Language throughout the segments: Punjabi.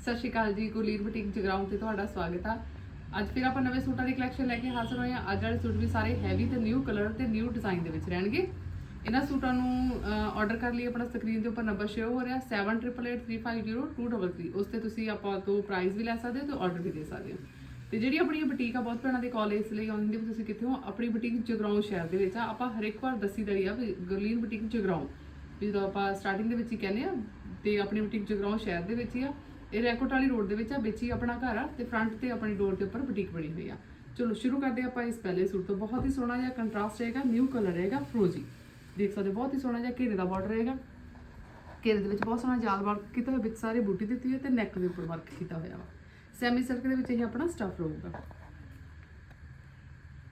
ਸਤਿ ਸ਼੍ਰੀ ਅਕਾਲ ਜੀ ਗੁਲੀਰ ਬੁਟੀਕ ਜਗਰਾਉਂ ਤੇ ਤੁਹਾਡਾ ਸਵਾਗਤ ਆ। ਅੱਜ ਫਿਰ ਆਪਾਂ ਨਵੇਂ ਸੂਟਾਂ ਦੀ ਕਲੈਕਸ਼ਨ ਲੈ ਕੇ ਹਾਜ਼ਰ ਹੋਏ ਆ ਅੱਜ ਵਾਲੇ ਸੂਟ ਵੀ ਸਾਰੇ ਹੈਵੀ ਤੇ ਨਿਊ ਕਲਰ ਤੇ ਨਿਊ ਡਿਜ਼ਾਈਨ ਦੇ ਵਿੱਚ ਰਹਿਣਗੇ। ਇਹਨਾਂ ਸੂਟਾਂ ਨੂੰ ਆਰਡਰ ਕਰ ਲਈ, ਆਪਣਾ ਸਕਰੀਨ ਦੇ ਉੱਪਰ ਨੰਬਰ ਸ਼ੋ ਹੋ ਰਿਹਾ 7883502233 ਉਸ ਤੇ ਤੁਸੀਂ ਆਪਾਂ ਤੋਂ ਪ੍ਰਾਈਸ ਵੀ ਲੈ ਸਕਦੇ ਹੋ ਤੇ ਆਰਡਰ ਵੀ ਦੇ ਸਕਦੇ ਹੋ। ਤੇ ਜਿਹੜੀ ਆਪਣੀ ਬੁਟੀਕ ਆ, ਬਹੁਤ ਭੈਣਾਂ ਦੇ ਕਾਲ ਇਸ ਲਈ ਆਉਂਦੀ ਵੀ ਤੁਸੀਂ ਕਿੱਥੇ ਹੋ, ਆਪਣੀ ਬੁਟੀਕ ਜਗਰਾਉਂ ਸ਼ਹਿਰ ਦੇ ਵਿੱਚ ਆ। ਆਪਾਂ ਹਰ ਇੱਕ ਵਾਰ ਦੱਸੀ ਦਈ ਆ ਵੀ ਗੁਰਲੀਨ ਬੁਟੀਕ ਜਗਰਾਉਂ, ਵੀ ਜਦੋਂ ਆਪਾਂ ਸਟਾਰਟਿੰਗ ਦੇ ਵਿੱਚ ਹੀ ਕਹਿੰਦੇ ਆ, ਤੇ ਆਪਣੀ ਬੁਟੀਕ ਜਗਰਾਉਂ ਸ਼ਹਿਰ ਦੇ ਵਿੱਚ ਹੀ ਆ। ਇਹ ਰੈਕੋਟ ਵਾਲੀ ਰੋਡ ਦੇ ਵਿੱਚ ਆ ਵਿੱਚ ਹੀ ਆਪਣਾ ਘਰ ਆ ਤੇ ਫਰੰਟ ਤੇ ਆਪਣੀ ਡੋਰ ਦੇ ਉੱਪਰ ਬੁਟੀਕ ਬਣੀ ਹੋਈ ਆ। ਚਲੋ ਸ਼ੁਰੂ ਕਰਦੇ ਆਪਾਂ ਇਸ ਪਹਿਲੇ ਸੂਟ ਤੋਂ। ਬਹੁਤ ਹੀ ਸੋਹਣਾ ਜਿਹਾ ਕੰਟਰਾਸਟ ਰਹੇਗਾ ਨਿਊ ਕਲਰ ਰਹੇਗਾ ਫਰੋਜੀ ਦੇਖ ਸਕਦੇ ਹੋ, ਬਹੁਤ ਹੀ ਸੋਹਣਾ ਜਿਹਾ ਘੇਰੇ ਦਾ ਬਾਰਡਰ ਰਹੇਗਾ। ਘੇਰੇ ਦੇ ਵਿੱਚ ਬਹੁਤ ਸੋਹਣਾ ਜਾਲ ਵਰਕ ਕੀਤਾ ਹੋਇਆ ਵਿੱਚ ਸਾਰੇ ਬੂਟੀ ਦਿੱਤੀ ਹੋਈ ਹੈ ਤੇ ਨੈਕ ਦੇ ਉੱਪਰ ਵਰਕ ਕੀਤਾ ਹੋਇਆ ਵਾ। ਸੈਮੀ ਸਿਲਕ ਦੇ ਵਿੱਚ ਇਹ ਆਪਣਾ ਸਟਫ ਰਹੂਗਾ।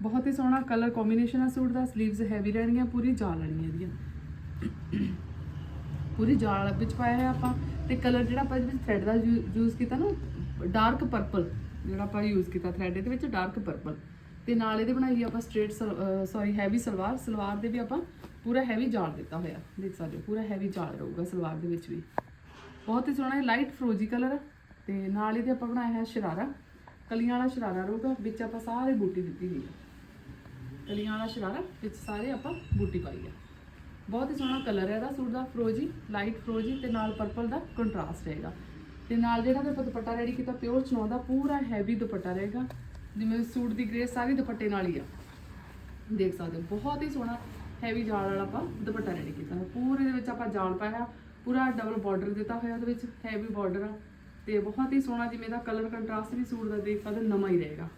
ਬਹੁਤ ਹੀ ਸੋਹਣਾ ਕਲਰ ਕੰਬੀਨੇਸ਼ਨ ਆ ਸੂਟ ਦਾ 슬ੀਵਸ ਹੈਵੀ ਰਹਿਣਗੀਆਂ ਪੂਰੀ ਜਾਲ ਲੈਣੀਆਂ ਇਹਦੀਆਂ। ਪੂਰੀ ਜਾਲ ਵਿੱਚ ਪਾਇਆ ਹੈ ਆਪਾਂ। ਤੇ ਕਲਰ ਜਿਹੜਾ ਆਪਾਂ ਇਹਦੇ ਵਿੱਚ ਥ੍ਰੈਡ ਦਾ ਯੂਜ਼ ਕੀਤਾ ਨਾ ਡਾਰਕ ਪਰਪਲ ਜਿਹੜਾ ਆਪਾਂ ਯੂਜ਼ ਕੀਤਾ ਥ੍ਰੈਡ ਇਹਦੇ ਵਿੱਚ ਡਾਰਕ ਪਰਪਲ ਤੇ ਨਾਲ ਇਹਦੇ ਬਣਾਈ ਆਪਾਂ straight sorry heavy salwar salwar ਦੇ ਵੀ ਆਪਾਂ ਪੂਰਾ ਹੈਵੀ ਜਾਲ ਦਿੱਤਾ ਹੋਇਆ, ਦੇਖ ਸਕਦੇ ਹੋ, ਪੂਰਾ ਹੈਵੀ ਜਾਲ ਰਹੂਗਾ ਸਲਵਾਰ ਦੇ ਵਿੱਚ ਵੀ। ਬਹੁਤ ਹੀ ਸੋਹਣਾ ਹੈ ਲਾਈਟ ਫਰੋਜੀ ਕਲਰ ਤੇ ਨਾਲ ਇਹਦੇ ਆਪਾਂ ਬਣਾਇਆ ਹੈ ਸ਼ਰਾਰਾ। ਕਲੀਆਂ ਵਾਲਾ ਸ਼ਰਾਰਾ ਰਹੂਗਾ, ਵਿੱਚ ਆਪਾਂ ਸਾਰੇ ਬੂਟੀ ਦਿੱਤੀ ਹੋਈ ਹੈ ਕਲੀਆਂ ਵਾਲਾ ਸ਼ਰਾਰਾ, ਵਿੱਚ ਸਾਰੇ ਆਪਾਂ ਬੂਟੀ ਪਾਈ ਹੈ ਬਹੁਤ ਹੀ ਸੋਹਣਾ ਕਲਰ ਹੈ ਇਹਦਾ, ਸੂਟ ਦਾ ਫਰੋਜੀ ਲਾਈਟ ਫਰੋਜੀ ਤੇ ਨਾਲ ਪਰਪਲ ਦਾ ਕੰਟਰਾਸਟ ਰਹੇਗਾ ਤੇ ਨਾਲ ਜਿਹੜਾ ਮੈਂ ਆਪਾਂ ਦੁਪੱਟਾ ਰੈਡੀ ਕੀਤਾ ਪਿਓਰ ਚਨੋਂ ਦਾ ਪੂਰਾ ਹੈਵੀ ਦੁਪੱਟਾ ਰਹੇਗਾ। ਜਿਵੇਂ ਸੂਟ ਦੀ ਗ੍ਰੇਸ ਸਾਰੀ ਦੁਪੱਟੇ ਨਾਲ ਹੀ ਆ। ਦੇਖ ਸਕਦੇ ਹੋ, ਬਹੁਤ ਹੀ ਸੋਹਣਾ ਹੈਵੀ ਜਾਲ ਵਾਲਾ ਆਪਾਂ ਦੁਪੱਟਾ ਰੈਡੀ ਕੀਤਾ ਹੈ ਪੂਰੇ ਦੇ ਵਿੱਚ ਆਪਾਂ ਜਾਲ ਪਾਇਆ ਪੂਰਾ ਡਬਲ ਬਾਰਡਰ ਦਿੱਤਾ ਹੋਇਆ ਉਹਦੇ ਵਿੱਚ ਹੈਵੀ ਬਾਰਡਰ ਆ। ਤੇ ਬਹੁਤ ਹੀ ਸੋਹਣਾ ਜਿਵੇਂ ਦਾ ਕਲਰ ਕੰਟਰਾਸਟ ਵੀ ਸੂਟ ਦਾ ਦੇਖ ਸਕਦੇ ਨਵਾਂ ਹੀ ਰਹੇਗਾ।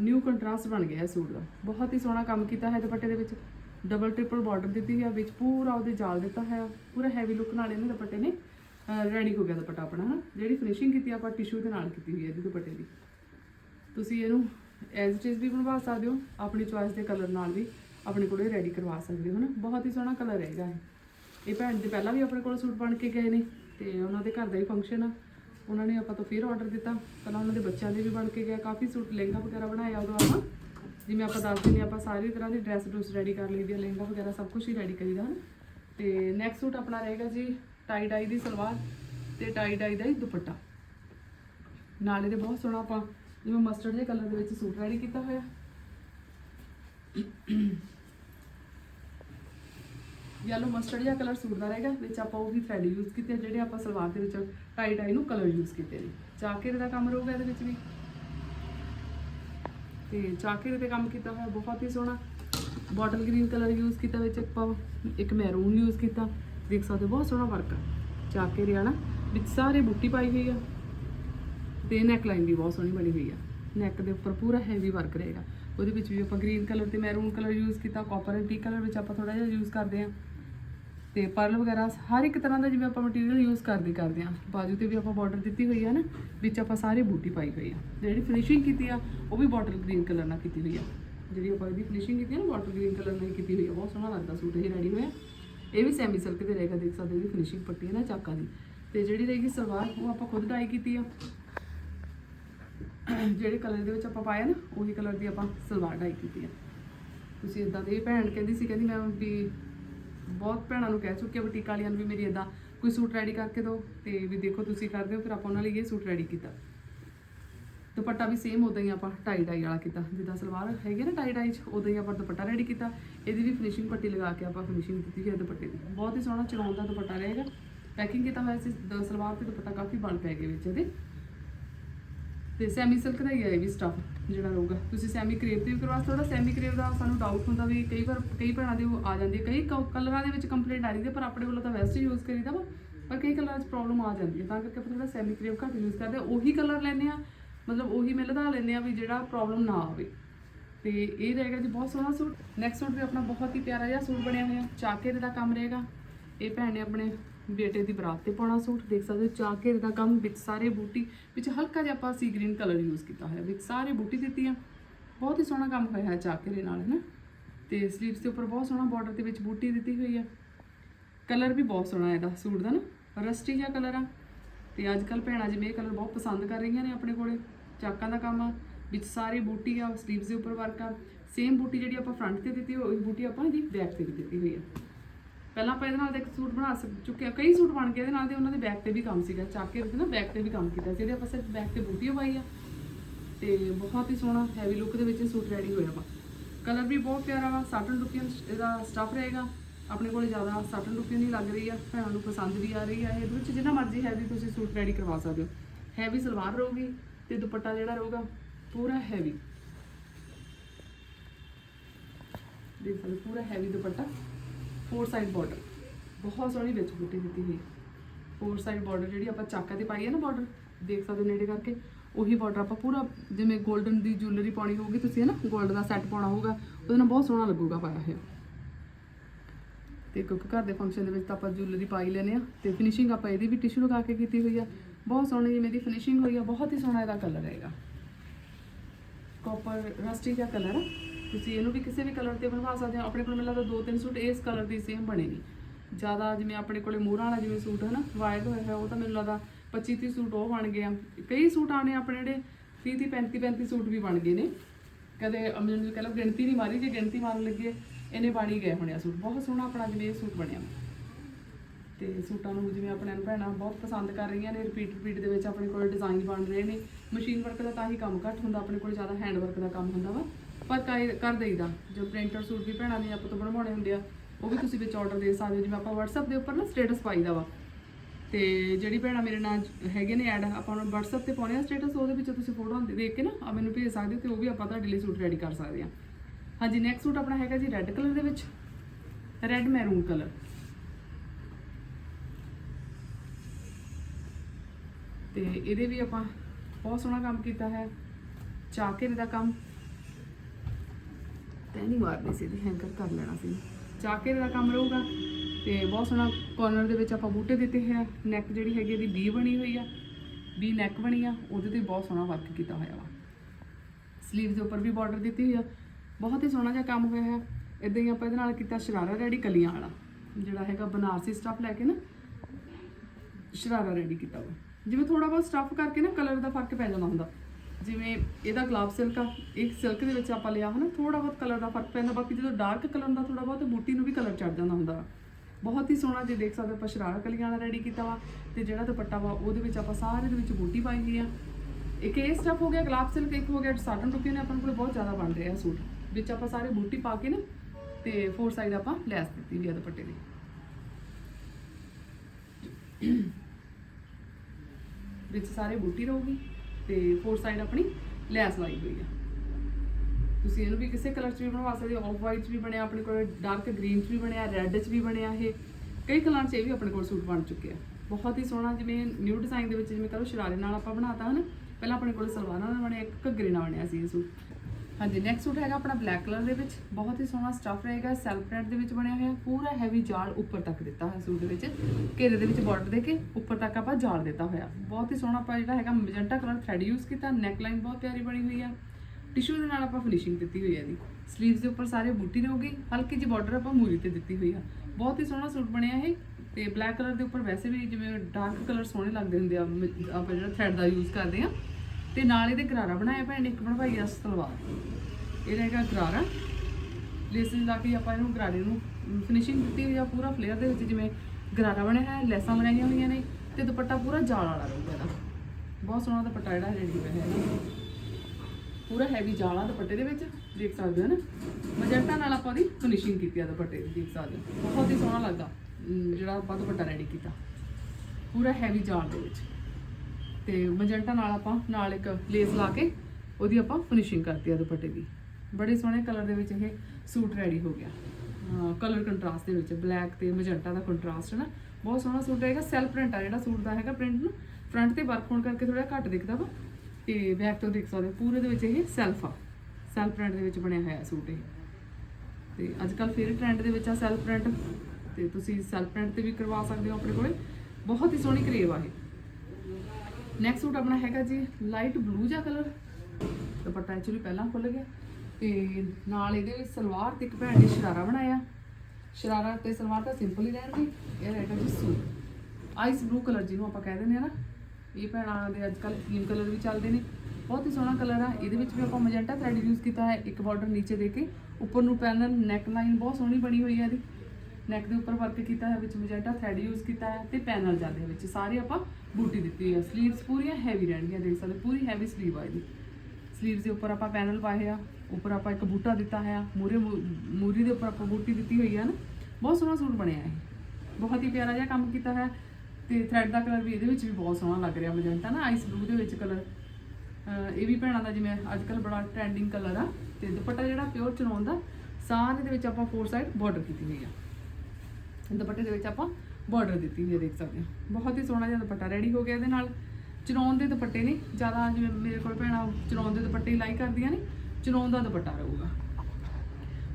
ਨਿਊ ਕੰਟਰਾਸਟ ਬਣ ਗਿਆ ਹੈ ਸੂਟ ਦਾ। ਬਹੁਤ ਹੀ ਸੋਹਣਾ ਕੰਮ ਕੀਤਾ ਹੈ ਦੁਪੱਟੇ ਦੇ ਵਿੱਚ। ਡਬਲ ਟ੍ਰਿਪਲ ਬਾਰਡਰ ਦਿੱਤੀ ਹੈ ਵਿੱਚ ਪੂਰਾ ਉਹਦੇ ਜਾਲ ਦਿੱਤਾ ਹੈ ਪੂਰਾ ਹੈਵੀ ਲੁੱਕ ਨਾਲ ਇਹਨੇ ਦੁਪੱਟੇ ਨੇ ਰੈਡੀ ਹੋ ਗਿਆ ਦੁਪੱਟਾ ਆਪਣਾ, ਹਨਾ? ਜਿਹੜੀ ਫਿਨਿਸ਼ਿੰਗ ਕੀਤੀ ਆਪਾਂ ਟਿਸ਼ੂ ਦੇ ਨਾਲ ਕੀਤੀ ਹੋਈ ਹੈ ਇਹਦੀ ਦੁਪੱਟੇ ਦੀ। ਤੁਸੀਂ ਇਹਨੂੰ ਐਜ਼ ਇਟ ਇਜ਼ ਵੀ ਬਣਵਾ ਸਕਦੇ ਹੋ, ਆਪਣੀ ਚੁਆਇਸ ਦੇ ਕਲਰ ਨਾਲ ਵੀ ਆਪਣੇ ਕੋਲੇ ਰੈਡੀ ਕਰਵਾ ਸਕਦੇ ਹੋ, ਹਨਾ? ਬਹੁਤ ਹੀ ਸੋਹਣਾ ਕਲਰ ਹੈਗਾ ਇਹ। ਇਹ ਭੈਣ ਦੇ ਪਹਿਲਾਂ ਵੀ ਆਪਣੇ ਕੋਲ ਸੂਟ ਬਣ ਕੇ ਗਏ ਨੇ, ਤੇ ਉਹਨਾਂ ਦੇ ਘਰ ਦਾ ਹੀ ਫੰਕਸ਼ਨ ਆ। ਉਹਨਾਂ ਨੇ ਆਪਾਂ ਤੋਂ ਫਿਰ ਆਰਡਰ ਦਿੱਤਾ, ਪਹਿਲਾਂ ਉਹਨਾਂ ਦੇ ਬੱਚਿਆਂ ਦੇ ਵੀ ਬਣ ਕੇ ਗਿਆ, ਕਾਫੀ ਸੂਟ ਲਹਿੰਗਾ ਵਗੈਰਾ ਬਣਾਇਆ ਉਦੋਂ ਆਪਾਂ। ਜਿਵੇਂ ਆਪਾਂ ਦੱਸਦੇ ਨੇ ਆਪਾਂ ਸਾਰੀ ਤਰ੍ਹਾਂ ਦੀ ਡਰੈਸ ਡਰੂਸ ਰੈਡੀ ਕਰ ਲਈਦੀ ਹੈ ਲਹਿੰਗਾ ਵਗੈਰਾ ਸਭ ਕੁਝ ਹੀ ਰੈਡੀ ਕਰੀਦਾ ਹਨ। ਤੇ ਨੈਕਸਟ ਸੂਟ ਆਪਣਾ ਰਹੇਗਾ ਜੀ ਟਾਈ ਡਾਈ ਦੀ ਸਲਵਾਰ ਤੇ ਟਾਈ ਡਾਈ ਦਾ ਹੀ ਦੁਪੱਟਾ। ਨਾਲੇ ਇਹਦੇ ਬਹੁਤ ਸੋਹਣਾ ਆਪਾਂ ਜਿਵੇਂ ਮਸਟਰਡ ਦੇ ਕਲਰ ਦੇ ਵਿੱਚ ਸੂਟ ਰੈਡੀ ਕੀਤਾ ਹੋਇਆ। ਯੈਲੋ ਮਸਟਰਡ ਜਿਹਾ ਕਲਰ ਸੂਟ ਦਾ ਰਹੇਗਾ, ਵਿੱਚ ਆਪਾਂ ਉਹ ਵੀ ਥ੍ਰੈਡ ਯੂਜ਼ ਕੀਤੇ ਜਿਹੜੇ ਆਪਾਂ ਸਲਵਾਰ ਦੇ ਵਿੱਚ ਟਾਈ ਡਾਈ ਨੂੰ ਕਲਰ ਯੂਜ਼ ਕੀਤੇ ਨੇ। ਚਾਕੇਰੇ ਦਾ ਕੰਮ ਰਹੂਗਾ ਇਹਦੇ ਵਿੱਚ ਵੀ। ਤੇ ਚਾਕੇਰੇ ਤੇ ਕੰਮ ਕੀਤਾ ਹੋਇਆ ਬਹੁਤ ਹੀ ਸੋਹਣਾ। ਬੋਟਲ ਗ੍ਰੀਨ ਕਲਰ ਯੂਜ਼ ਕੀਤਾ ਵਿੱਚ ਆਪਾਂ, ਇੱਕ ਮੈਰੂਨ ਯੂਜ਼ ਕੀਤਾ। ਦੇਖ ਸਕਦੇ ਹੋ, ਬਹੁਤ ਸੋਹਣਾ ਵਰਕ ਆ। ਚਾਕੇਰੇ ਵਾਲਾ ਵਿੱਚ ਸਾਰੇ ਬੁੱਟੀ ਪਾਈ ਹੋਈ ਆ। ਤੇ ਨੈਕ ਲਾਈਨ ਵੀ ਬਹੁਤ ਸੋਹਣੀ ਬਣੀ ਹੋਈ ਆ। ਨੈਕ ਦੇ ਉੱਪਰ ਪੂਰਾ ਹੈਵੀ ਵਰਕ ਰਹੇਗਾ। ਉਹਦੇ ਵਿੱਚ ਵੀ ਆਪਾਂ ਗ੍ਰੀਨ ਕਲਰ ਤੇ ਮੈਰੂਨ ਕਲਰ ਯੂਜ਼ ਕੀਤਾ ਕਾਪਰ ਐਂਡ ਟੀ ਕਲਰ ਵਿੱਚ ਆਪਾਂ ਥੋੜਾ ਜਿਹਾ ਯੂਜ਼ ਕਰਦੇ ਆ। ਤੇ ਪਰਲ ਵਗੈਰਾ, ਹਰ ਇੱਕ ਤਰ੍ਹਾਂ ਦਾ ਜਿਵੇਂ ਆਪਾਂ ਮਟੀਰੀਅਲ ਯੂਜ਼ ਕਰਦੇ ਕਰਦੇ ਆ ਬਾਜੂ ਤੇ ਵੀ ਆਪਾਂ ਬਾਰਡਰ ਦਿੱਤੀ ਹੋਈ ਆ ਨਾ, ਵਿੱਚ ਆਪਾਂ ਸਾਰੇ ਬੂਟੀ ਪਾਈ ਹੋਈ ਆ। ਜਿਹੜੀ ਫਿਨਿਸ਼ਿੰਗ ਕੀਤੀ ਆ, ਉਹ ਵੀ ਬਾਟਲ ਗ੍ਰੀਨ ਕਲਰ ਨਾਲ ਕੀਤੀ ਹੋਈ ਆ। ਜਿਹੜੀ ਆਪਾਂ ਇਹਦੀ ਫਿਨਿਸ਼ਿੰਗ ਕੀਤੀ ਆ ਨਾ ਬਾਟਲ ਗ੍ਰੀਨ ਕਲਰ ਨਾਲ ਕੀਤੀ ਹੋਈ ਆ। ਬਹੁਤ ਸੋਹਣਾ ਲੱਗਦਾ ਸੂਟ, ਇਹ ਰੈਡੀ ਹੋਇਆ। ਇਹ ਵੀ ਸੈਮੀ ਸਿਲਕ ਦੇ ਰਹੇਗਾ, ਦੇਖ ਸਕਦੇ ਇਹਦੀ ਫਿਨਿਸ਼ਿੰਗ ਪੱਟੀ ਹੈ ਨਾ, ਚਾਕਾਂ ਦੀ। ਤੇ ਜਿਹੜੀ ਰਹੇਗੀ ਸਲਵਾਰ, ਉਹ ਆਪਾਂ ਖੁਦ ਡਾਈ ਕੀਤੀ ਆ। ਜਿਹੜੇ ਕਲਰ ਦੇ ਵਿੱਚ ਆਪਾਂ ਪਾਇਆ ਨਾ, ਉਹੀ ਕਲਰ ਦੀ ਆਪਾਂ ਸਲਵਾਰ ਡਾਈ ਕੀਤੀ ਆ। ਤੁਸੀਂ ਇਦਾਂ ਦੇ ਭੈਣ ਕਹਿੰਦੀ ਸੀ, ਕਹਿੰਦੀ ਮੈਂ ਵੀ ਬਹੁਤ ਭੈਣਾਂ ਨੂੰ ਕਹਿ ਚੁੱਕੀ ਆ ਬੁਟੀਕ ਵਾਲਿਆਂ ਨੂੰ ਵੀ ਮੇਰੀ ਇਦਾਂ ਕੋਈ ਸੂਟ ਰੈਡੀ ਕਰਕੇ ਦਿਓ ਤੇ ਵੀ ਦੇਖੋ ਤੁਸੀਂ ਕਰਦੇ ਹੋ ਫਿਰ ਆਪਾਂ ਉਹਨਾਂ ਲਈ ਇਹ ਸੂਟ ਰੈਡੀ ਕੀਤਾ। ਦੁਪੱਟਾ ਵੀ ਸੇਮ ਉਦਾਂ ਹੀ ਆਪਾਂ ਟਾਈ ਡਾਈ ਵਾਲਾ ਕੀਤਾ, ਜਿੱਦਾਂ ਸਲਵਾਰ ਹੈਗੀ ਨਾ ਟਾਈ ਡਾਈ ਚ ਉਦਾਂ ਹੀ ਆਪਾਂ ਦੁਪੱਟਾ ਰੈਡੀ ਕੀਤਾ। ਇਹਦੀ ਵੀ ਫਿਨਿਸ਼ਿੰਗ ਪੱਟੀ ਲਗਾ ਕੇ ਆਪਾਂ ਫਿਨਿਸ਼ਿੰਗ ਦਿੱਤੀ ਹੋਈ ਹੈ ਦੁਪੱਟੇ ਦੀ। ਬਹੁਤ ਹੀ ਸੋਹਣਾ ਚਲਾਉਣ ਦਾ ਦੁਪੱਟਾ ਰਹੇਗਾ। ਪੈਕਿੰਗ ਕੀਤਾ ਹੋਇਆ ਸੀ, ਦ- ਸਲਵਾਰ ਤੇ ਦੁਪੱਟਾ ਕਾਫੀ ਬਣ ਪੈ ਗਏ ਵਿੱਚ ਇਹਦੇ। ਤੇ ਸੈਮੀ ਸਿਲਕ ਦਾ ਹੀ ਹੈ ਇਹ ਵੀ ਸਟਫ ਜਿਹੜਾ ਰਹੂਗਾ। ਤੁਸੀਂ ਸੈਮੀ ਕਰੇਪ ਤੇ ਵੀ ਕਰਵਾ ਸਕਦੇ ਹੋ ਸੈਮੀ ਕਰੇਪ ਦਾ ਸਾਨੂੰ ਡਾਊਟ ਹੁੰਦਾ ਵੀ ਕਈ ਵਾਰ ਕਈ ਭੈਣਾਂ ਦੇ ਉਹ ਆ ਜਾਂਦੀ ਹੈ ਕਈ ਕ- ਕਲਰਾਂ ਦੇ ਵਿੱਚ ਕੰਪਲੇਂਟ ਆ ਰਹੀ ਹੈ ਪਰ ਆਪਣੇ ਵੱਲੋਂ ਤਾਂ ਵੈਸਟ ਯੂਜ਼ ਕਰੀਦਾ ਵਾ। ਪਰ ਕਈ ਕਲਰਾਂ 'ਚ ਪ੍ਰੋਬਲਮ ਆ ਜਾਂਦੀ ਹੈ ਤਾਂ ਕਰਕੇ ਆਪਾਂ ਥੋੜਾ ਸੈਮੀ ਕਰੇਪ ਘੱਟ ਯੂਜ਼ ਕਰਦੇ ਉਹੀ ਕਲਰ ਲੈਂਦੇ ਆ, ਮਤਲਬ ਉਹੀ ਮੈਂ ਦਾ ਲੈਂਦੇ ਆ ਵੀ ਜਿਹੜਾ ਪ੍ਰੋਬਲਮ ਨਾ ਆਵੇ। ਤੇ ਇਹ ਰਹੇਗਾ ਜੀ ਬਹੁਤ ਸੋਹਣਾ ਸੂਟ। ਨੈਕਸਟ ਸੂਟ ਵੀ ਆਪਣਾ ਬਹੁਤ ਹੀ ਪਿਆਰਾ ਜਿਹਾ ਸੂਟ ਬਣਿਆ ਹੋਇਆ। ਚਾਕੇ ਦਾ ਕੰਮ ਰਹੇਗਾ। ਇਹ ਭੈਣ ਨੇ ਆਪਣੇ ਬੇਟੇ ਦੀ ਬਰਾਤ ਤੇ ਪਾਉਣਾ ਸੂਟ, ਦੇਖ ਸਕਦੇ ਹੋ ਚਾਕੇ ਦਾ ਕੰਮ ਵਿੱਚ ਸਾਰੇ ਬੂਟੀ ਵਿੱਚ ਹਲਕਾ ਜਿਹਾ ਆਪਾਂ ਸੀ ਗ੍ਰੀਨ ਕਲਰ ਯੂਜ਼ ਕੀਤਾ ਹੋਇਆ, ਵਿੱਚ ਸਾਰੇ ਬੂਟੀ ਦਿੱਤੀ ਆ ਬਹੁਤ ਹੀ ਸੋਹਣਾ ਕੰਮ ਹੋਇਆ ਹੈ ਚਾਕੇ ਦੇ ਨਾਲ, ਹੈ ਨਾ? ਤੇ ਸਲੀਵਸ ਦੇ ਉੱਪਰ ਬਹੁਤ ਸੋਹਣਾ ਬਾਰਡਰ ਦੇ ਵਿੱਚ ਬੂਟੀ ਦਿੱਤੀ ਹੋਈ ਆ ਕਲਰ ਵੀ ਬਹੁਤ ਸੋਹਣਾ ਹੈ ਇਹਦਾ ਸੂਟ ਦਾ ਨਾ ਰਸਟੀ ਜਿਹਾ ਕਲਰ ਆ। ਤੇ ਅੱਜ ਕੱਲ ਭੈਣਾਂ ਜਿਵੇਂ ਇਹ ਕਲਰ ਬਹੁਤ ਪਸੰਦ ਕਰ ਰਹੀਆਂ ਨੇ ਆਪਣੇ ਕੋਲੇ, ਚਾਕਾਂ ਦਾ ਕੰਮ ਆ, ਵਿੱਚ ਸਾਰੀ ਬੂਟੀ ਆ ਸਲੀਵਸ ਦੇ ਉੱਪਰ ਵਰਕ ਆ। ਸੇਮ ਬੂਟੀ ਜਿਹੜੀ ਆਪਾਂ ਫਰੰਟ ਤੇ ਦਿੱਤੀ ਹੋਈ ਬੂਟੀ ਆਪਾਂ ਇਹਦੀ ਬੈਕ ਤੇ ਵੀ ਦਿੱਤੀ ਹੋਈ ਆ। ਪਹਿਲਾਂ ਆਪਾਂ ਇਹਦੇ ਨਾਲ ਦਾ ਇੱਕ ਸੂਟ ਬਣਾ ਸਕ ਚੁੱਕੇ ਕਈ ਸੂਟ ਬਣ ਕੇ ਇਹਦੇ ਨਾਲ ਦੇ ਉਹਨਾਂ ਦੇ ਬੈਕ ਤੇ ਵੀ ਕੰਮ ਸੀਗਾ, ਚੱਕ ਕੇ ਨਾ ਬੈਕ ਤੇ ਵੀ ਕੰਮ ਕੀਤਾ ਸੀ ਇਹਦੇ ਆਪਾਂ ਸਿਰਫ ਬੈਕ ਤੇ ਬੂਟੀ ਪਾਈ ਆ ਤੇ ਬਹੁਤ ਹੀ ਸੋਹਣਾ ਹੈਵੀ ਲੁੱਕ ਦੇ ਵਿੱਚ ਸੂਟ ਰੈਡੀ ਹੋਇਆ ਵਾ। ਕਲਰ ਵੀ ਬਹੁਤ ਪਿਆਰਾ ਵਾ ਸਾਟਨ ਲੁੱਕੀਆਂ ਇਹਦਾ ਸਟਫ ਰਹੇਗਾ। ਆਪਣੇ ਕੋਲ ਜ਼ਿਆਦਾ ਸਾਟਨ ਲੁੱਕੀ ਨਹੀਂ ਲੱਗ ਰਹੀ ਆ, ਭੈਣਾਂ ਨੂੰ ਪਸੰਦ ਵੀ ਆ ਰਹੀ ਆ, ਇਹਦੇ ਵਿੱਚ ਜਿੰਨਾ ਮਰਜ਼ੀ ਹੈਵੀ ਤੁਸੀਂ ਸੂਟ ਰੈਡੀ ਕਰਵਾ ਸਕਦੇ ਹੋ। ਹੈਵੀ ਸਲਵਾਰ ਰਹੂਗੀ ਤੇ ਦੁਪੱਟਾ ਜਿਹੜਾ ਰਹੂਗਾ, ਪੂਰਾ ਹੈਵੀ ਦੇਖ ਸਕਦੇ ਪੂਰਾ heavy dupatta. Four side border. ਬਹੁਤ ਸੋਹਣੀ ਵਿੱਚ ਬੂਟੀ ਦਿੱਤੀ ਹੋਈ ਫੋਰ ਸਾਈਡ ਬਾਰਡਰ ਜਿਹੜੀ ਆਪਾਂ ਚਾਕਾ ਤੇ ਪਾਈ ਹੈ ਨਾ ਬਾਰਡਰ, ਦੇਖ ਸਕਦੇ ਹੋ ਨੇੜੇ ਕਰਕੇ, ਉਹੀ ਬਾਰਡਰ ਆਪਾਂ ਪੂਰਾ ਜਿਵੇਂ 골ਡਨ ਦੀ ਜੁਐਲਰੀ ਪਾਉਣੀ ਹੋਊਗੀ ਤੁਸੀਂ, ਹੈ ਨਾ? 골ਡ ਦਾ ਸੈੱਟ ਪਾਉਣਾ ਹੋਊਗਾ, ਉਹਦੇ ਨਾਲ ਬਹੁਤ ਸੋਹਣਾ ਲੱਗੂਗਾ ਪਾਇਆ ਹੋਇਆ। ਤੇ ਕਿਉਂਕਿ ਘਰ ਦੇ ਫੰਕਸ਼ਨ ਦੇ ਵਿੱਚ ਤਾਂ ਆਪਾਂ ਜੁਐਲਰੀ ਪਾਈ ਲੈਨੇ ਆ ਤੇ ਫਿਨਿਸ਼ਿੰਗ ਆਪਾਂ ਇਹਦੀ ਵੀ ਟਿਸ਼ੂ ਲਗਾ ਕੇ ਕੀਤੀ ਹੋਈ ਆ। ਬਹੁਤ ਸੋਹਣੀ ਜਿਵੇਂ ਦੀ ਫਿਨਿਸ਼ਿੰਗ ਹੋਈ ਆ, ਬਹੁਤ ਹੀ ਸੋਹਣਾ ਇਹਦਾ ਕਲਰ ਰਹੇਗਾ ਕਾਪਰ ਰਸਟੀ ਦਾ ਕਲਰ ਆ। ਤੁਸੀਂ ਇਹਨੂੰ ਵੀ ਕਿਸੇ ਵੀ ਕਲਰ ਤੇ ਬਣਵਾ ਸਕਦੇ ਹੋ। ਆਪਣੇ ਕੋਲ ਮੈਨੂੰ ਲੱਗਦਾ ਦੋ ਤਿੰਨ ਸੂਟ ਇਸ ਕਲਰ ਦੀ ਸੇਮ ਬਣੇ ਨੇ। ਜ਼ਿਆਦਾ ਜਿਵੇਂ ਆਪਣੇ ਕੋਲੇ ਮੋਹਰਾਂ ਵਾਲਾ ਜਿਵੇਂ ਸੂਟ ਹੈ ਨਾ ਵਾਈਡ ਹੋਇਆ ਹੈ ਉਹ ਤਾਂ ਮੈਨੂੰ ਲੱਗਦਾ 25 30 ਸੂਟ ਉਹ ਬਣ ਗਏ ਆ। ਕਈ ਸੂਟ ਆਣੇ ਆਪਣੇ ਜਿਹੜੇ 30 30 35 35 ਸੂਟ ਵੀ ਬਣ ਗਏ ਨੇ। ਕਦੇ ਮੈਨੂੰ ਕਹ ਲਓ ਗਿਣਤੀ ਨਹੀਂ ਮਾਰੀ, ਜੇ ਗਿਣਤੀ ਮਾਰਨ ਲੱਗੇ, ਇਹਨੇ ਬਣ ਹੀ ਗਏ ਹੋਣੇ ਆ ਸੂਟ। ਬਹੁਤ ਸੋਹਣਾ ਆਪਣਾ ਜਿਵੇਂ ਇਹ ਸੂਟ ਬਣਿਆ। ਤੇ ਸੂਟਾਂ ਨੂੰ ਜਿਵੇਂ ਆਪਣੇ ਨੂੰ ਭੈਣਾਂ ਬਹੁਤ ਪਸੰਦ ਕਰ ਰਹੀਆਂ ਨੇ ਰਿਪੀਟ ਰਿਪੀਟ ਦੇ ਵਿੱਚ ਆਪਣੇ ਕੋਲ ਡਿਜ਼ਾਈਨ ਬਣ ਰਹੇ ਨੇ। ਮਸ਼ੀਨ ਵਰਕ ਦਾ ਤਾਂ ਹੀ ਕੰਮ ਘੱਟ ਹੁੰਦਾ, ਆਪਣੇ ਕੋਲ ਜ਼ਿਆਦਾ ਹੈਂਡ ਵਰਕ ਦਾ ਕੰਮ ਹੁੰਦਾ ਵਾ। ਪਰ ਕਾਇ- ਕਰ ਦੇਈਦਾ। ਜੋ ਪ੍ਰਿੰਟਰ ਸੂਟ ਵੀ ਭੈਣਾਂ ਨੇ ਆਪਾਂ ਤੋਂ ਬਣਵਾਉਣੇ ਹੁੰਦੇ ਆ, ਉਹ ਵੀ ਤੁਸੀਂ ਵਿੱਚ ਆਰਡਰ ਦੇ ਸਕਦੇ ਹੋ। ਜਿਵੇਂ ਆਪਾਂ WhatsApp ਦੇ ਉੱਪਰ ਨਾ ਸਟੇਟਸ ਪਾਈਦਾ ਵਾ। ਤੇ ਜਿਹੜੀ ਭੈਣਾਂ ਮੇਰੇ ਨਾਲ ਹੈਗੇ ਨੇ ਐਡ ਆਪਾਂ ਨੂੰ WhatsApp ਤੇ ਪਾਉਣੇ ਆ ਸਟੇਟਸ ਉਹਦੇ ਵਿੱਚ ਤੁਸੀਂ ਫੋਟੋ ਦੇਖ ਕੇ ਨਾ ਆ ਮੈਨੂੰ ਭੇਜ ਸਕਦੇ ਹੋ ਤੇ ਉਹ ਵੀ ਆਪਾਂ ਤੁਹਾਡੇ ਲਈ ਸੂਟ ਰੈਡੀ ਕਰ ਸਕਦੇ ਆ। ਹਾਂਜੀ ਨੈਕਸਟ ਸੂਟ ਆਪਣਾ ਹੈਗਾ ਜੀ ਰੈੱਡ ਕਲਰ ਦੇ ਵਿੱਚ। ਰੈੱਡ ਮੈਰੂਨ ਕਲਰ ਤੇ ਇਹਦੇ ਵੀ ਆਪਾਂ ਬਹੁਤ ਸੋਹਣਾ ਕੰਮ ਕੀਤਾ ਹੈ। ਚਾਕਰ ਦਾ ਕੰਮ। ਤੇ ਨਹੀਂ ਮਾਰਨੀ ਸੀ ਤੇ ਹੈਂਗਰ ਕਰ ਲੈਣਾ ਸੀ। ਚਾਕਰ ਦਾ ਕੰਮ ਰਹੂਗਾ। ਤੇ ਬਹੁਤ ਸੋਹਣਾ ਕਾਰਨਰ ਦੇ ਵਿੱਚ ਆਪਾਂ ਬੂਟੇ ਦਿੱਤੇ ਹੈ ਨੈਕ ਜਿਹੜੀ ਹੈਗੀ ਇਹਦੀ ਵੀ ਬਣੀ ਹੋਈ ਆ। ਵੀ ਨੈਕ ਬਣੀ ਆ। ਉਹਦੇ ਤੇ ਬਹੁਤ ਸੋਹਣਾ ਵਰਕ ਕੀਤਾ ਹੋਇਆ ਵਾ। ਸਲੀਵ ਦੇ ਉੱਪਰ ਵੀ ਬਾਰਡਰ ਦਿੱਤੀ ਹੋਈ ਆ। ਬਹੁਤ ਹੀ ਸੋਹਣਾ ਜਿਹਾ ਕੰਮ ਹੋਇਆ ਹੈ ਇਦਾਂ ਹੀ ਆਪਾਂ ਇਹਦੇ ਨਾਲ ਕੀਤਾ ਸ਼ਰਾਰਾ ਰੈਡੀ ਕਲੀਆਂ ਵਾਲਾ। ਜਿਹੜਾ ਹੈਗਾ ਬਨਾਰਸੀ ਸਟਫ ਲੈ ਕੇ ਨਾ, ਸ਼ਰਾਰਾ ਰੈਡੀ ਕੀਤਾ ਹੋਇਆ ਜਿਵੇਂ ਥੋੜਾ ਬਹੁਤ ਸਟਫ ਕਰਕੇ ਨਾ ਕਲਰ ਦਾ ਫ਼ਰਕ ਪੈ ਜਾਂਦਾ ਹੁੰਦਾ। ਜਿਵੇਂ ਇਹਦਾ ਗੁਲਾਬ ਸਿਲਕ ਆ, ਇੱਕ ਸਿਲਕ ਦੇ ਵਿੱਚ ਆਪਾਂ ਲਿਆ ਹਨਾ ਥੋੜਾ ਬਹੁਤ ਕਲਰ ਦਾ ਫ਼ਰਕ ਪੈਂਦਾ, ਬਾਕੀ ਜਦੋਂ ਡਾਰਕ ਕਲਰ ਦਾ ਥੋੜਾ ਬਹੁਤ, ਬੂਟੀ ਨੂੰ ਵੀ ਕਲਰ ਚੜ ਜਾਂਦਾ ਹੁੰਦਾ। ਵਾ। ਬਹੁਤ ਹੀ ਸੋਹਣਾ ਜੇ ਦੇਖ ਸਕਦੇ ਹੋ, ਆਪਾਂ ਸ਼ਰਾਰਾ ਕਲੀਆਂ ਵਾਲਾ ਰੈਡੀ ਕੀਤਾ ਵਾ, ਤੇ ਜਿਹੜਾ ਦੁਪੱਟਾ ਵਾ, ਉਹਦੇ ਵਿੱਚ ਆਪਾਂ ਸਾਰੇ ਦੇ ਵਿੱਚ ਬੂਟੀ ਪਾਈ ਹੋਈ ਆ। ਇੱਕ ਇਹ ਸਟਫ ਹੋ ਗਿਆ, ਗੁਲਾਬ ਸਿਲਕ ਇੱਕ ਹੋ ਗਿਆ, ਸਾਟਨ ਰੁਪਏ ਨੇ ਆਪਾਂ ਕੋਲ ਬਹੁਤ ਜ਼ਿਆਦਾ ਬਣ ਰਿਹਾ ਸੂਟ। ਵਿੱਚ ਆਪਾਂ ਸਾਰੇ ਬੂਟੀ ਪਾ ਕੇ ਨਾ, ਤੇ ਫੋਰ ਸਾਈਡ ਆਪਾਂ ਲੈਸ ਦਿੱਤੀ ਵੀ ਆ ਦੁਪੱਟੇ ਦੀ। ਵਿੱਚ ਸਾਰੇ ਬੂਟੀ ਰਹੂਗੀ। ਤੇ ਫੋਰ ਸਾਈਡ ਆਪਣੀ ਲੈਸ ਲਾਈ ਹੋਈ ਆ। ਤੁਸੀਂ ਇਹਨੂੰ ਵੀ ਕਿਸੇ ਕਲਰ 'ਚ ਵੀ ਬਣਵਾ ਸਕਦੇ ਹੋ ਆਫ ਵਾਈਟ 'ਚ ਵੀ ਬਣਿਆ, ਆਪਣੇ ਕੋਲ ਡਾਰਕ ਗ੍ਰੀਨ 'ਚ ਵੀ ਬਣਿਆ ਰੈੱਡ 'ਚ ਵੀ ਬਣਿਆ ਇਹ। ਕਈ ਕਲਰਾਂ 'ਚ ਇਹ ਵੀ ਆਪਣੇ ਕੋਲ ਸੂਟ ਬਣ ਚੁੱਕੇ ਆ। ਬਹੁਤ ਹੀ ਸੋਹਣਾ ਜਿਵੇਂ ਨਿਊ ਡਿਜ਼ਾਈਨ ਦੇ ਵਿੱਚ ਜਿਵੇਂ ਕਰੋ ਸ਼ਰਾਰੇ ਨਾਲ ਆਪਾਂ ਬਣਾਤਾ ਹਨਾ, ਪਹਿਲਾਂ ਆਪਣੇ ਕੋਲ ਸਲਵਾਰਾਂ ਨਾਲ ਬਣਿਆ, ਇੱਕ ਘੱਗਰੇ ਨਾਲ ਬਣਿਆ ਸੀ ਇਹ ਸੂਟ ਹਾਂਜੀ ਨੈਕਸਟ ਸੂਟ ਹੈਗਾ ਆਪਣਾ ਬਲੈਕ ਕਲਰ ਦੇ ਵਿੱਚ। ਬਹੁਤ ਹੀ ਸੋਹਣਾ ਸਟਫ ਰਹੇਗਾ ਸੈਲਫ ਪ੍ਰਿੰਟ ਦੇ ਵਿੱਚ ਬਣਿਆ ਹੋਇਆ, ਪੂਰਾ ਹੈਵੀ ਜਾਲ ਉੱਪਰ ਤੱਕ ਦਿੱਤਾ ਹੋਇਆ ਸੂਟ ਦੇ ਵਿੱਚ। ਘੇਰੇ ਦੇ ਵਿੱਚ ਬਾਰਡਰ ਦੇ ਕੇ ਉੱਪਰ ਤੱਕ ਆਪਾਂ ਜਾਲ ਦਿੱਤਾ ਹੋਇਆ। ਬਹੁਤ ਹੀ ਸੋਹਣਾ ਆਪਾਂ ਜਿਹੜਾ ਹੈਗਾ ਮੈਜੈਂਟਾ ਕਲਰ ਥ੍ਰੈਡ ਯੂਜ਼ ਕੀਤਾ ਨੈਕ ਲਾਈਨ ਬਹੁਤ ਪਿਆਰੀ ਬਣੀ ਹੋਈ ਆ। ਟਿਸ਼ੂ ਦੇ ਨਾਲ ਆਪਾਂ ਫਿਨਿਸ਼ਿੰਗ ਦਿੱਤੀ ਹੋਈ ਹੈ ਇਹਦੀ। ਸਲੀਵਸ ਦੇ ਉੱਪਰ ਸਾਰੇ ਬੂਟੀ ਰਹੂਗੀ, ਹਲਕੀ ਜਿਹੀ ਬਾਰਡਰ ਆਪਾਂ ਮੂਰੀ ਤੇ ਦਿੱਤੀ ਹੋਈ ਆ। ਬਹੁਤ ਹੀ ਸੋਹਣਾ ਸੂਟ ਬਣਿਆ ਇਹ। ਤੇ ਬਲੈਕ ਕਲਰ ਦੇ ਉੱਪਰ ਵੈਸੇ ਵੀ ਜਿਵੇਂ ਡਾਰਕ ਕਲਰ ਸੋਹਣੇ ਲੱਗਦੇ ਹੁੰਦੇ ਆ ਆਪਾਂ ਜਿਹੜਾ ਥ੍ਰੈਡ ਦਾ ਯੂਜ਼ ਕਰਦੇ ਆ। ਤੇ ਨਾਲ ਇਹਦੇ ਗਰਾਰਾ ਬਣਾਇਆ ਭੈਣ ਨੇ ਇੱਕ ਬਣਵਾਈ ਆ ਸਲਵਾਰ। ਇਹਦਾ ਹੈਗਾ ਗਰਾਰਾ ਲੇਸਿਸ ਲਾ ਕੇ ਆਪਾਂ ਇਹਨੂੰ ਗਰਾਰੇ ਨੂੰ ਫਿਨਿਸ਼ਿੰਗ ਦਿੱਤੀ ਹੋਈ ਆ ਪੂਰਾ ਫਲੇਅਰ ਦੇ ਵਿੱਚ, ਜਿਵੇਂ ਗਰਾਰਾ ਬਣਿਆ ਹੈ ਲੈਸਾਂ ਲਗਾਈਆਂ ਹੋਈਆਂ ਨੇ, ਤੇ ਦੁਪੱਟਾ ਪੂਰਾ ਜਾਲ ਵਾਲਾ ਰਹੂਗਾ ਇਹਦਾ। ਬਹੁਤ ਸੋਹਣਾ ਦੁਪੱਟਾ ਜਿਹੜਾ ਰੈਡੀ ਹੋਇਆ ਹੈ ਪੂਰਾ ਹੈਵੀ ਜਾਲਾ ਦੁਪੱਟੇ ਦੇ ਵਿੱਚ, ਦੇਖ ਸਕਦੇ ਹੋ ਨਾ। ਮਜੈਂਟਾ ਨਾਲ ਆਪਾਂ ਦੀ ਫਿਨਿਸ਼ਿੰਗ ਕੀਤੀ ਆ ਦੁਪੱਟੇ ਦੀ, ਦੇਖ ਸਕਦੇ ਹੋ। ਬਹੁਤ ਹੀ ਸੋਹਣਾ ਲੱਗਦਾ ਜਿਹੜਾ ਆਪਾਂ ਦੁਪੱਟਾ ਰੈਡੀ ਕੀਤਾ। ਪੂਰਾ ਹੈਵੀ ਜਾਲ ਦੇ ਵਿੱਚ। ਤੇ ਮਜੈਂਟਾ ਨਾਲ ਆਪਾਂ, ਨਾਲ ਇੱਕ ਲੇਸ ਲਾ ਕੇ ਉਹਦੀ ਆਪਾਂ ਫਿਨਿਸ਼ਿੰਗ ਕਰਤੀ ਆ ਦੁਪੱਟੇ ਦੀ। ਬੜੇ ਸੋਹਣੇ ਕਲਰ ਦੇ ਵਿੱਚ ਇਹ ਸੂਟ ਰੈਡੀ ਹੋ ਗਿਆ। ਕਲਰ ਕੰਟਰਾਸਟ ਦੇ ਵਿੱਚ ਬਲੈਕ ਤੇ ਮਜੈਂਟਾ ਦਾ ਕੰਟਰਾਸਟ ਹੈ ਨਾ ਬਹੁਤ ਸੋਹਣਾ ਸੂਟ ਰਹੇਗਾ ਸੈਲਫ ਪ੍ਰਿੰਟ ਆ ਜਿਹੜਾ ਸੂਟ ਦਾ ਹੈਗਾ ਪ੍ਰਿੰਟ ਨੂੰ। ਫਰੰਟ ਤੇ ਵਰਕ ਹੋਣ ਕਰਕੇ ਥੋੜਾ ਘੱਟ ਦਿਖਦਾ ਵਾ, ਤੇ ਬੈਕ ਤੋਂ ਦੇਖ ਸਕਦੇ ਹੋ, ਪੂਰੇ ਦੇ ਵਿੱਚ ਇਹ ਸੈਲਫ ਆ। ਸੈਲਫ ਪ੍ਰਿੰਟ ਦੇ ਵਿੱਚ ਬਣਿਆ ਹੋਇਆ ਸੂਟ ਇਹ। ਤੇ ਅੱਜ ਕੱਲ ਫਿਰ ਟ੍ਰੈਂਡ ਦੇ ਵਿੱਚ ਆ ਸੈਲਫ ਪ੍ਰਿੰਟ ਤੇ ਤੁਸੀਂ ਸੈਲਫ ਪ੍ਰਿੰਟ ਤੇ ਵੀ ਕਰਵਾ ਸਕਦੇ ਹੋ ਆਪਣੇ ਕੋਲੇ। ਬਹੁਤ ਹੀ ਸੋਹਣੀ ਕਰੇਵ ਆ ਇਹ। ਨੈਕਸਟ ਸੂਟ ਆਪਣਾ ਹੈਗਾ ਜੀ ਲਾਈਟ ਬਲੂ ਜਿਹਾ ਕਲਰ ਦੁਪੱਟਾ ਐਕਚੁਅਲੀ ਪਹਿਲਾਂ ਖੁੱਲ ਗਿਆ। ਤੇ ਨਾਲ ਇਹਦੇ ਵਿੱਚ ਸਲਵਾਰ ਤੇ ਇੱਕ ਭੈਣ ਨੇ ਸ਼ਰਾਰਾ ਬਣਾਇਆ। ਸ਼ਰਾਰਾ ਤੇ ਸਲਵਾਰ ਤਾਂ ਸਿੰਪਲ ਹੀ ਰਹਿਣਗੇ। ਇਹ ਰਹੇਗਾ ਜੀ ਸੂਟ ਆਈਸ ਬਲੂ ਕਲਰ ਜਿਹਨੂੰ ਆਪਾਂ ਕਹਿ ਦਿੰਦੇ ਆ ਨਾ। ਇਹ ਭੈਣਾਂ ਦੇ ਅੱਜ ਕੱਲ ਕਰੀਮ ਕਲਰ ਵੀ ਚੱਲਦੇ ਨੇ। ਬਹੁਤ ਹੀ ਸੋਹਣਾ ਕਲਰ ਆ। ਇਹਦੇ ਵਿੱਚ ਵੀ ਆਪਾਂ ਮਜੈਂਟਾ ਥ੍ਰੈਡ ਯੂਜ਼ ਕੀਤਾ ਹੈ। ਇੱਕ ਬਾਰਡਰ ਨੀਚੇ ਦੇ ਕੇ। ਉੱਪਰ ਨੂੰ ਪੈਨਲ ਨੈਕ ਲਾਈਨ ਬਹੁਤ ਸੋਹਣੀ ਬਣੀ ਹੋਈ ਹੈ ਇਹਦੀ। ਨੈਕ ਦੇ ਉੱਪਰ ਵਰਕ ਕੀਤਾ ਹੈ ਵਿੱਚ ਮਜੈਂਟਾ ਥ੍ਰੈਡ ਯੂਜ਼ ਕੀਤਾ ਹੈ ਤੇ ਪੈਨਲ ਜਾਂਦੇ ਆ ਵਿੱਚ। ਸਾਰੇ ਆਪਾਂ ਬੂਟੀ ਦਿੱਤੀ ਹੋਈ ਆ। ਸਲੀਵਸ ਪੂਰੀਆਂ ਹੈਵੀ ਰਹਿਣਗੀਆਂ, ਦੇਖ ਸਕਦੇ ਪੂਰੀ ਹੈਵੀ ਸਲੀਵ ਆ ਇਹਦੀ। ਸਲੀਵਸ ਦੇ ਉੱਪਰ ਆਪਾਂ ਪੈਨਲ ਪਾਏ ਆ, ਉੱਪਰ ਆਪਾਂ ਇੱਕ ਬੂਟਾ ਦਿੱਤਾ ਹੈ ਮੂਰੇ ਮੂਰੀ ਦੇ ਉੱਪਰ ਆਪਾਂ ਬੂਟੀ ਦਿੱਤੀ ਹੋਈ ਆ ਨਾ। ਬਹੁਤ ਸੋਹਣਾ ਸੂਟ ਬਣਿਆ ਹੈ ਬਹੁਤ ਹੀ ਪਿਆਰਾ ਜਿਹਾ ਕੰਮ ਕੀਤਾ ਹੈ ਤੇ ਥ੍ਰੈਡ ਦਾ ਕਲਰ ਵੀ ਇਹਦੇ ਵਿੱਚ ਵੀ ਬਹੁਤ ਸੋਹਣਾ ਲੱਗ ਰਿਹਾ ਮਜੈਂਟਾ ਨਾ ਆਈਸ ਬਲੂ ਦੇ ਵਿੱਚ ਕਲਰ ਇਹ ਵੀ ਭੈਣਾਂ ਦਾ ਜਿਵੇਂ ਅੱਜ ਕੱਲ ਬੜਾ ਟ੍ਰੈਂਡਿੰਗ ਕਲਰ ਆ। ਤੇ ਦੁਪੱਟਾ ਜਿਹੜਾ ਪਿਓਰ ਚਨੌਨ ਦਾ ਸਾਰੇ ਦੇ ਵਿੱਚ ਆਪਾਂ ਫੋਰ ਸਾਈਡ ਬਾਰਡਰ ਕੀਤੀ ਹੋਈ ਆ। ਦੁਪੱਟੇ ਦੇ ਵਿੱਚ ਆਪਾਂ ਬਾਰਡਰ ਦਿੱਤੀ ਹੋਈ ਹੈ, ਦੇਖ ਸਕਦੇ ਹੋ। ਬਹੁਤ ਹੀ ਸੋਹਣਾ ਜਿਹਾ ਦੁਪੱਟਾ ਰੈਡੀ ਹੋ ਗਿਆ ਇਹਦੇ ਨਾਲ। ਚਨੌਨ ਦੇ ਦੁਪੱਟੇ ਨੇ, ਜ਼ਿਆਦਾ ਜਿਵੇਂ ਮੇਰੇ ਕੋਲ ਭੈਣਾਂ ਚਨੌਨ ਦੇ ਦੁਪੱਟੇ ਹੀ ਲਾਈਕ ਕਰਦੀਆਂ ਨੇ ਚਨੌਨ ਦਾ ਦੁਪੱਟਾ ਰਹੂਗਾ।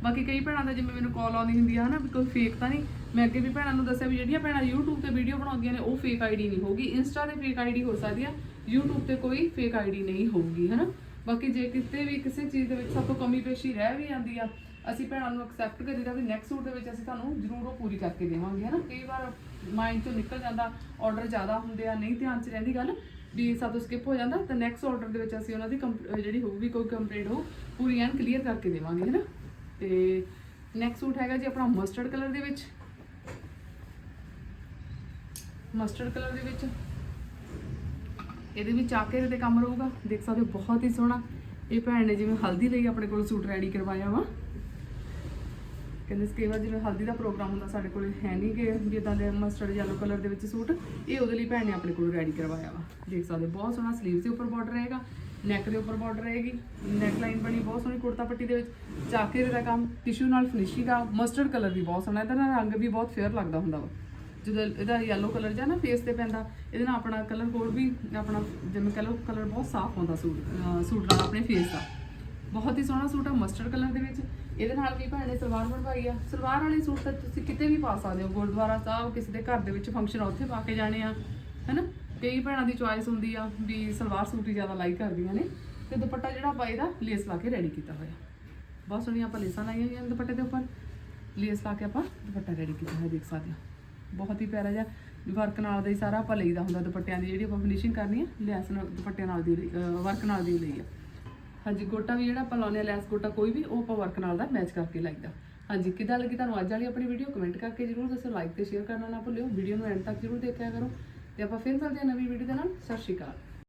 ਬਾਕੀ ਕਈ ਭੈਣਾਂ ਦਾ ਜਿਵੇਂ ਮੈਨੂੰ ਕਾਲ ਆਉਂਦੀ ਹੁੰਦੀ ਆ ਹਨਾ, ਵੀ ਕੋਈ ਫੇਕ ਤਾਂ ਨਹੀਂ। ਮੈਂ ਅੱਗੇ ਵੀ ਭੈਣਾਂ ਨੂੰ ਦੱਸਿਆ ਵੀ ਜਿਹੜੀਆਂ ਭੈਣਾਂ YouTube ਤੇ ਵੀਡੀਓ ਬਣਾਉਂਦੀਆਂ ਨੇ, ਉਹ ਫੇਕ ਆਈਡੀ ਨਹੀਂ ਹੋਊਗੀ। ਇੰਸਟਾ ਤੇ ਫੇਕ ਆਈਡੀ ਹੋ ਸਕਦੀ ਆ, YouTube ਤੇ ਕੋਈ ਫੇਕ ਆਈਡੀ ਨਹੀਂ ਹੋਊਗੀ, ਹਨਾ। ਬਾਕੀ ਜੇ ਕਿਤੇ ਵੀ ਕਿਸੇ ਚੀਜ਼ ਦੇ ਵਿੱਚ ਸਭ ਤੋਂ ਕਮੀ ਪੇਸ਼ੀ ਰਹਿ ਵੀ ਜਾਂਦੀ ਆ ਅਸੀਂ ਭੈਣਾਂ ਨੂੰ ਐਕਸੈਪਟ ਕਰੀਦਾ ਵੀ ਨੈਕਸਟ ਸੂਟ ਦੇ ਵਿੱਚ ਅਸੀਂ ਤੁਹਾਨੂੰ ਜ਼ਰੂਰ ਉਹ ਪੂਰੀ ਕਰਕੇ ਦੇਵਾਂਗੇ, ਹਨਾ? ਕਈ ਵਾਰ ਮਾਈਂਡ ਤੋਂ ਨਿਕਲ ਜਾਂਦਾ ਆਰਡਰ ਜ਼ਿਆਦਾ ਹੁੰਦੇ ਆ, ਨਹੀਂ ਧਿਆਨ 'ਚ ਰਹਿੰਦੀ ਗੱਲ, ਵੀ ਸਾਤੋਂ ਸਕਿਪ ਹੋ ਜਾਂਦਾ, ਤਾਂ ਨੈਕਸਟ ਆਰਡਰ ਦੇ ਵਿੱਚ ਅਸੀਂ ਉਹਨਾਂ ਦੀ ਕੰਪ- ਜਿਹੜੀ ਹੋਊਗੀ, ਕੋਈ ਕੰਪਲੀਟ ਹੋ ਪੂਰੀ ਐਨ ਕਲੀਅਰ ਕਰਕੇ ਦੇਵਾਂਗੇ, ਹਨਾ? ਤੇ ਨੈਕਸਟ ਸੂਟ ਹੈਗਾ ਜੀ ਆਪਣਾ ਮਸਟਰਡ ਕਲਰ ਦੇ ਵਿੱਚ। ਮਸਟਰਡ ਕਲਰ ਦੇ ਵਿੱਚ। ਇਹਦੇ ਵਿੱਚ ਆਕੇਰੇ ਦੇ ਕੰਮ ਰਹੂਗਾ, ਦੇਖ ਸਕਦੇ ਹੋ, ਬਹੁਤ ਹੀ ਸੋਹਣਾ। ਇਹ ਭੈਣ ਨੇ ਜਿਵੇਂ ਹਲਦੀ ਲਈ ਆਪਣੇ ਕੋਲ ਸੂਟ ਰੈਡੀ ਕਰਵਾਇਆ ਵਾ। ਕਹਿੰਦੇ ਸੀ ਕਈ ਵਾਰ ਜਿਵੇਂ ਹਲਦੀ ਦਾ ਪ੍ਰੋਗਰਾਮ ਹੁੰਦਾ ਸਾਡੇ ਕੋਲ ਹੈ ਨਹੀਂ ਕਿ ਵੀ ਇਦਾਂ ਦੇ ਮਸਟਰਡ ਯੈਲੋ ਕਲਰ ਦੇ ਵਿੱਚ ਸੂਟ ਇਹ ਉਹਦੇ ਲਈ ਭੈਣ ਨੇ ਆਪਣੇ ਕੋਲ ਰੈਡੀ ਕਰਵਾਇਆ ਵਾ। ਦੇਖ ਸਕਦੇ ਹੋ, ਬਹੁਤ ਸੋਹਣਾ ਸਲੀਵਸ ਦੇ ਉੱਪਰ ਬਾਰਡਰ ਰਹੇਗਾ ਨੈਕ ਦੇ ਉੱਪਰ ਬਾਰਡਰ ਰਹੇਗੀ ਨੈਕ ਲਾਈਨ ਬਣੀ ਬਹੁਤ ਸੋਹਣੀ ਕੁੜਤਾ ਪੱਟੀ ਦੇ ਵਿੱਚ ਚਾਕੇਰੇ ਦਾ ਕੰਮ ਟਿਸ਼ੂ ਨਾਲ ਫਿਨਿਸ਼ਿੰਗ ਆ ਮਸਟਰਡ ਕਲਰ ਵੀ ਬਹੁਤ ਸੋਹਣਾ ਇਹਦਾ ਨਾ ਰੰਗ ਵੀ ਬਹੁਤ ਫੇਅਰ ਲੱਗਦਾ ਹੁੰਦਾ ਵਾ। ਜਦੋਂ ਇਹਦਾ ਯੈਲੋ ਕਲਰ ਜਾਂ ਨਾ ਫੇਸ ਤੇ ਪੈਂਦਾ ਇਹਦੇ ਨਾਲ ਆਪਣਾ ਕਲਰ ਹੋਰ ਵੀ ਆਪਣਾ ਜਿਵੇਂ ਕਹ ਲਓ ਕਲਰ ਬਹੁਤ ਸਾਫ਼ ਹੁੰਦਾ ਸੂਟ ਸੂਟ ਨਾਲ ਆਪਣੇ ਫੇਸ ਦਾ। ਬਹੁਤ ਹੀ ਸੋਹਣਾ ਸੂਟ ਆ ਮਸਟਰਡ ਕਲਰ ਦੇ ਵਿੱਚ ਇਹਦੇ ਨਾਲ ਵੀ ਭੈਣ ਨੇ ਸਲਵਾਰ ਬਣਵਾਈ ਆ? ਸਲਵਾਰ ਵਾਲੇ ਸੂਟ ਤਾਂ ਤੁਸੀਂ ਕਿਤੇ ਵੀ ਪਾ ਸਕਦੇ ਹੋ। ਗੁਰਦੁਆਰਾ ਸਾਹਿਬ, ਕਿਸੇ ਦੇ ਘਰ ਦੇ ਵਿੱਚ ਫੰਕਸ਼ਨ ਆ, ਉੱਥੇ ਪਾ ਕੇ ਜਾਣੇ ਆ, ਹੈਨਾ? ਕਈ ਭੈਣਾਂ ਦੀ ਚੁਆਇਸ ਹੁੰਦੀ ਆ ਵੀ ਸਲਵਾਰ ਸੂਟ ਹੀ ਜ਼ਿਆਦਾ ਲਾਈਕ ਕਰਦੀਆਂ ਨੇ ਤੇ ਦੁਪੱਟਾ ਜਿਹੜਾ ਆਪਾਂ ਇਹਦਾ ਲੇਸ ਲਾ ਕੇ ਰੈਡੀ ਕੀਤਾ ਹੋਇਆ। ਬਹੁਤ ਸੋਹਣੀਆਂ ਆਪਾਂ ਲੇਸਾਂ ਲਾਈਆਂ ਹੋਈਆਂ ਦੁਪੱਟੇ ਦੇ ਉੱਪਰ। ਲੇਸ ਲਾ ਕੇ ਆਪਾਂ ਦੁਪੱਟਾ ਰੈਡੀ ਕੀਤਾ ਹੋਇਆ, ਦੇਖ ਸਕਦੇ ਹੋ। ਬਹੁਤ ਹੀ ਪਿਆਰਾ ਜਿਹਾ ਵਰਕ ਨਾਲ ਦਾ ਹੀ ਸਾਰਾ ਆਪਾਂ ਲਈਦਾ ਹੁੰਦਾ ਦੁਪੱਟਿਆਂ ਦੀ, ਜਿਹੜੀ ਆਪਾਂ ਫਿਨਿਸ਼ਿੰਗ ਕਰਨੀ ਆ, ਲੈਸ ਨਾਲ, ਦੁਪੱਟਿਆਂ ਨਾਲ ਦੀ ਵਰਕ ਨਾਲ ਦੀ ਲਈ ਆ। ਹਾਂਜੀ, ਗੋਟਾ ਵੀ ਜਿਹੜਾ ਆਪਾਂ ਲਾਉਂਦੇ ਆ ਲੈਸ ਗੋਟਾ ਕੋਈ ਵੀ, ਉਹ ਆਪਾਂ ਵਰਕ ਨਾਲ ਦਾ ਮੈਚ ਕਰਕੇ ਲਾਈਦਾ। ਹਾਂਜੀ, ਕਿੱਦਾਂ ਲੱਗੀ ਤੁਹਾਨੂੰ ਅੱਜ ਵਾਲੀ ਆਪਣੀ ਵੀਡੀਓ ਕਮੈਂਟ ਕਰਕੇ ਜਰੂਰ ਦੱਸੋ ਲਾਈਕ ਤੇ ਸ਼ੇਅਰ ਕਰਨਾ ਨਾ ਭੁੱਲਿਓ। ਵੀਡੀਓ ਨੂੰ ਐਂਡ ਤੱਕ ਜਰੂਰ ਦੇਖਿਆ ਕਰੋ। ਤੇ ਆਪਾਂ ਫਿਰ ਮਿਲਦੇ ਹਾਂ ਨਵੀਂ ਵੀਡੀਓ ਦੇ ਨਾਲ। ਸਤਿ ਸ਼੍ਰੀ ਅਕਾਲ।